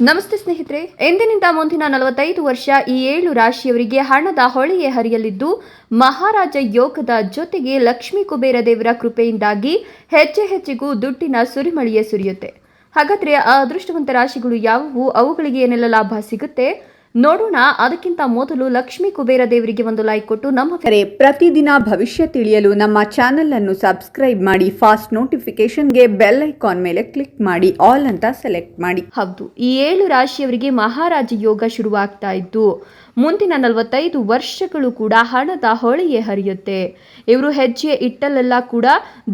ನಮಸ್ತೆ ಸ್ನೇಹಿತರೆ. ಎಂದಿನಿಂದ ಮುಂದಿನ ನಲವತ್ತೈದು ವರ್ಷ ಈ ಏಳು ರಾಶಿಯವರಿಗೆ ಹಣದ ಹೊಳೆಯೇ ಹರಿಯಲಿದ್ದು, ಮಹಾರಾಜ ಯೋಗದ ಜೊತೆಗೆ ಲಕ್ಷ್ಮೀ ಕುಬೇರ ದೇವರ ಕೃಪೆಯಿಂದಾಗಿ ಹೆಚ್ಚೆ ಹೆಚ್ಚಿಗೂ ದುಡ್ಡಿನ ಸುರಿಮಳಿಯೇ ಸುರಿಯುತ್ತೆ. ಹಾಗಾದ್ರೆ ಆ ಅದೃಷ್ಟವಂತ ರಾಶಿಗಳು ಯಾವುವು? ಅವುಗಳಿಗೆ ಏನೆಲ್ಲ ಲಾಭ ಸಿಗುತ್ತೆ? ನೋಡೋಣ. ಅದಕ್ಕಿಂತ ಮೊದಲು ಲಕ್ಷ್ಮೀ ಕುಬೇರ ದೇವರಿಗೆ ಒಂದು ಲೈಕ್ ಕೊಟ್ಟು ನಮ್ಮ ಕರೆ ಪ್ರತಿದಿನ ಭವಿಷ್ಯ ತಿಳಿಯಲು ನಮ್ಮ ಚಾನೆಲ್ ಅನ್ನು ಸಬ್ಸ್ಕ್ರೈಬ್ ಮಾಡಿ ಫಾಸ್ಟ್ ನೋಟಿಫಿಕೇಶನ್ಗೆ ಬೆಲ್ ಐಕಾನ್ ಮೇಲೆ ಕ್ಲಿಕ್ ಮಾಡಿ ಆಲ್ ಅಂತ ಸೆಲೆಕ್ಟ್ ಮಾಡಿ. ಹೌದು ಈ ಏಳು ರಾಶಿಯವರಿಗೆ ಮಹಾರಾಜ ಯೋಗ ಶುರುವಾಗ್ತಾ ಇದ್ದು ಮುಂದಿನ ನಲವತ್ತೈದು ವರ್ಷಗಳು ಕೂಡ ಹಣದ ಹೊಳೆಯೇ ಹರಿಯುತ್ತೆ. ಇವರು ಹೆಜ್ಜೆ ಇಟ್ಟಲೆಲ್ಲ ಕೂಡ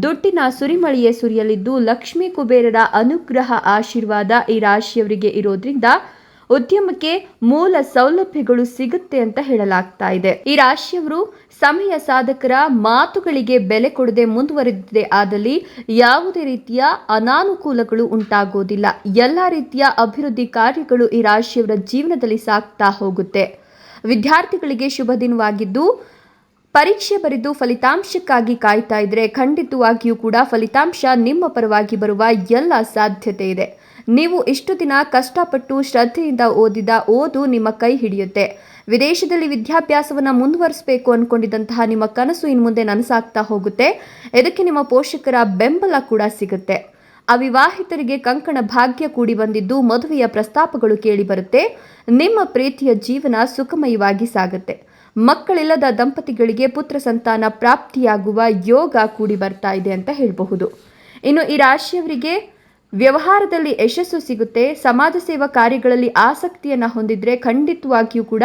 ದುಡ್ಡಿನ ಸುರಿಮಳೆಯೇ ಸುರಿಯಲಿದ್ದು ಲಕ್ಷ್ಮೀ ಕುಬೇರರ ಅನುಗ್ರಹ ಆಶೀರ್ವಾದ ಈ ರಾಶಿಯವರಿಗೆ ಇರೋದ್ರಿಂದ ಉದ್ಯಮಕ್ಕೆ ಮೂಲ ಸೌಲಭ್ಯಗಳು ಸಿಗುತ್ತೆ ಅಂತ ಹೇಳಲಾಗ್ತಾ ಇದೆ. ಈ ರಾಶಿಯವರು ಸಮಯ ಸಾಧಕರ ಮಾತುಗಳಿಗೆ ಬೆಲೆ ಕೊಡದೆ ಮುಂದುವರೆದಿದೆ. ಆದಲ್ಲಿ ಯಾವುದೇ ರೀತಿಯ ಅನಾನುಕೂಲಗಳು ಉಂಟಾಗೋದಿಲ್ಲ ಎಲ್ಲ ರೀತಿಯ ಅಭಿವೃದ್ಧಿ ಕಾರ್ಯಗಳು ಈ ರಾಶಿಯವರ ಜೀವನದಲ್ಲಿ ಸಾಗ್ತಾ ಹೋಗುತ್ತೆ. ವಿದ್ಯಾರ್ಥಿಗಳಿಗೆ ಶುಭ ದಿನವಾಗಿದ್ದು ಪರೀಕ್ಷೆ ಬರೆದು ಫಲಿತಾಂಶಕ್ಕಾಗಿ ಕಾಯ್ತಾ ಇದ್ರೆ ಖಂಡಿತವಾಗಿಯೂ ಕೂಡ ಫಲಿತಾಂಶ ನಿಮ್ಮ ಪರವಾಗಿ ಬರುವ ಎಲ್ಲ ಸಾಧ್ಯತೆ ಇದೆ. ನೀವು ಇಷ್ಟು ದಿನ ಕಷ್ಟಪಟ್ಟು ಶ್ರದ್ಧೆಯಿಂದ ಓದಿದ ಓದು ನಿಮ್ಮ ಕೈ ಹಿಡಿಯುತ್ತೆ. ವಿದೇಶದಲ್ಲಿ ವಿದ್ಯಾಭ್ಯಾಸವನ್ನು ಮುಂದುವರಿಸಬೇಕು ಅನ್ಕೊಂಡಿದ್ದಂತಹ ನಿಮ್ಮ ಕನಸು ಇನ್ನು ಮುಂದೆ ನನಸಾಗ್ತಾ ಹೋಗುತ್ತೆ. ಇದಕ್ಕೆ ನಿಮ್ಮ ಪೋಷಕರ ಬೆಂಬಲ ಕೂಡ ಸಿಗುತ್ತೆ. ಅವಿವಾಹಿತರಿಗೆ ಕಂಕಣ ಭಾಗ್ಯ ಕೂಡಿ ಬಂದಿದ್ದು ಮದುವೆಯ ಪ್ರಸ್ತಾಪಗಳು ಕೇಳಿ ಬರುತ್ತೆ. ನಿಮ್ಮ ಪ್ರೀತಿಯ ಜೀವನ ಸುಖಮಯವಾಗಿ ಸಾಗುತ್ತೆ. ಮಕ್ಕಳಿಲ್ಲದ ದಂಪತಿಗಳಿಗೆ ಪುತ್ರ ಸಂತಾನ ಪ್ರಾಪ್ತಿಯಾಗುವ ಯೋಗ ಕೂಡಿ ಬರ್ತಾ ಇದೆ ಅಂತ ಹೇಳಬಹುದು. ಇನ್ನು ಈ ರಾಶಿಯವರಿಗೆ ವ್ಯವಹಾರದಲ್ಲಿ ಯಶಸ್ಸು ಸಿಗುತ್ತೆ. ಸಮಾಜ ಸೇವಾ ಕಾರ್ಯಗಳಲ್ಲಿ ಆಸಕ್ತಿಯನ್ನು ಹೊಂದಿದ್ರೆ ಖಂಡಿತವಾಗಿಯೂ ಕೂಡ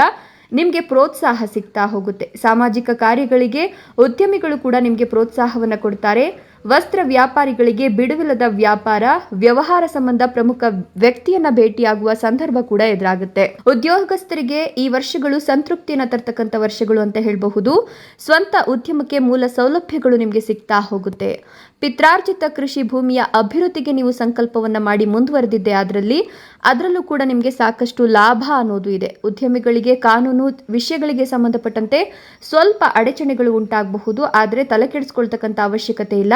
ನಿಮಗೆ ಪ್ರೋತ್ಸಾಹ ಸಿಗ್ತಾ ಹೋಗುತ್ತೆ. ಸಾಮಾಜಿಕ ಕಾರ್ಯಗಳಿಗೆ ಉದ್ಯಮಿಗಳು ಕೂಡ ನಿಮಗೆ ಪ್ರೋತ್ಸಾಹವನ್ನು ಕೊಡ್ತಾರೆ. ವಸ್ತ್ರ ವ್ಯಾಪಾರಿಗಳಿಗೆ ಬಿಡುವಿಲ್ಲದ ವ್ಯಾಪಾರ, ವ್ಯವಹಾರ ಸಂಬಂಧ ಪ್ರಮುಖ ವ್ಯಕ್ತಿಯನ್ನ ಭೇಟಿಯಾಗುವ ಸಂದರ್ಭ ಕೂಡ ಎದುರಾಗುತ್ತೆ. ಉದ್ಯೋಗಸ್ಥರಿಗೆ ಈ ವರ್ಷಗಳು ಸಂತೃಪ್ತಿಯನ್ನ ತರ್ತಕ್ಕಂಥ ವರ್ಷಗಳು ಅಂತ ಹೇಳಬಹುದು. ಸ್ವಂತ ಉದ್ಯಮಕ್ಕೆ ಮೂಲ ಸೌಲಭ್ಯಗಳು ನಿಮಗೆ ಸಿಗ್ತಾ ಹೋಗುತ್ತೆ. ಪಿತ್ರಾರ್ಜಿತ ಕೃಷಿ ಭೂಮಿಯ ಅಭಿವೃದ್ಧಿಗೆ ನೀವು ಸಂಕಲ್ಪವನ್ನ ಮಾಡಿ ಮುಂದುವರೆದಿದ್ದೆ ಅದರಲ್ಲಿ ಅದರಲ್ಲೂ ಕೂಡ ನಿಮಗೆ ಸಾಕಷ್ಟು ಲಾಭ ಅನ್ನೋದು ಇದೆ. ಉದ್ಯಮಿಗಳಿಗೆ ಕಾನೂನು ವಿಷಯಗಳಿಗೆ ಸಂಬಂಧಪಟ್ಟಂತೆ ಸ್ವಲ್ಪ ಅಡಚಣೆಗಳು ಉಂಟಾಗಬಹುದು, ಆದರೆ ತಲೆ ಕೆಡಿಸ್ಕೊಳ್ತಕ್ಕಂಥ ಅವಶ್ಯಕತೆ ಇಲ್ಲ.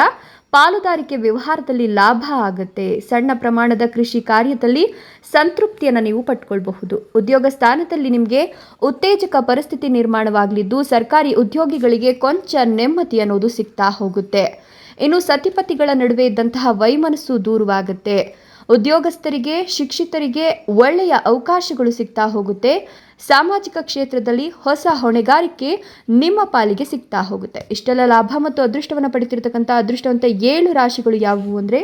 ಪಾಲುದಾರಿಕೆ ವ್ಯವಹಾರದಲ್ಲಿ ಲಾಭ ಆಗುತ್ತೆ. ಸಣ್ಣ ಪ್ರಮಾಣದ ಕೃಷಿ ಕಾರ್ಯದಲ್ಲಿ ಸಂತೃಪ್ತಿಯನ್ನು ನೀವು ಪಟ್ಕೊಳ್ಬಹುದು. ಉದ್ಯೋಗ ಸ್ಥಾನದಲ್ಲಿ ನಿಮಗೆ ಉತ್ತೇಜಕ ಪರಿಸ್ಥಿತಿ ನಿರ್ಮಾಣವಾಗಲಿದ್ದು ಸರ್ಕಾರಿ ಉದ್ಯೋಗಿಗಳಿಗೆ ಕೊಂಚ ನೆಮ್ಮದಿ ಅನ್ನೋದು ಸಿಗ್ತಾ ಹೋಗುತ್ತೆ. ಇನ್ನು ಸತಿಪತಿಗಳ ನಡುವೆ ಇದ್ದಂತಹ ವೈಮನಸ್ಸು ದೂರವಾಗುತ್ತೆ. ಉದ್ಯೋಗಸ್ಥರಿಗೆ, ಶಿಕ್ಷಿತರಿಗೆ ಒಳ್ಳೆಯ ಅವಕಾಶಗಳು ಸಿಗ್ತಾ ಹೋಗುತ್ತೆ. ಸಾಮಾಜಿಕ ಕ್ಷೇತ್ರದಲ್ಲಿ ಹೊಸ ಹೊಣೆಗಾರಿಕೆ ನಿಮ್ಮ ಪಾಲಿಗೆ ಸಿಗ್ತಾ ಹೋಗುತ್ತೆ. ಇಷ್ಟೆಲ್ಲ ಲಾಭ ಮತ್ತು ಅದೃಷ್ಟವನ್ನು ಪಡಿತಿರ್ತಕ್ಕಂಥ ಅದೃಷ್ಟವಂತ ಏಳು ರಾಶಿಗಳು ಯಾವುವು ಅಂದರೆ,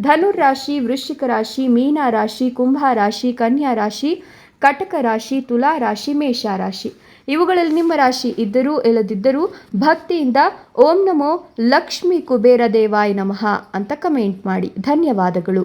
ಧನುರ್ ರಾಶಿ, ವೃಶ್ಚಿಕ ರಾಶಿ, ಮೀನ ರಾಶಿ, ಕುಂಭ ರಾಶಿ, ಕನ್ಯಾ ರಾಶಿ, ಕಟಕ ರಾಶಿ, ತುಲಾ ರಾಶಿ, ಮೇಷ ರಾಶಿ. ಇವುಗಳಲ್ಲಿ ನಿಮ್ಮ ರಾಶಿ ಇದ್ದರೂ ಇಲ್ಲದಿದ್ದರೂ ಭಕ್ತಿಯಿಂದ ಓಂ ನಮೋ ಲಕ್ಷ್ಮೀ ಕುಬೇರ ದೇವಾಯ ನಮಃ ಅಂತ ಕಮೆಂಟ್ ಮಾಡಿ. ಧನ್ಯವಾದಗಳು.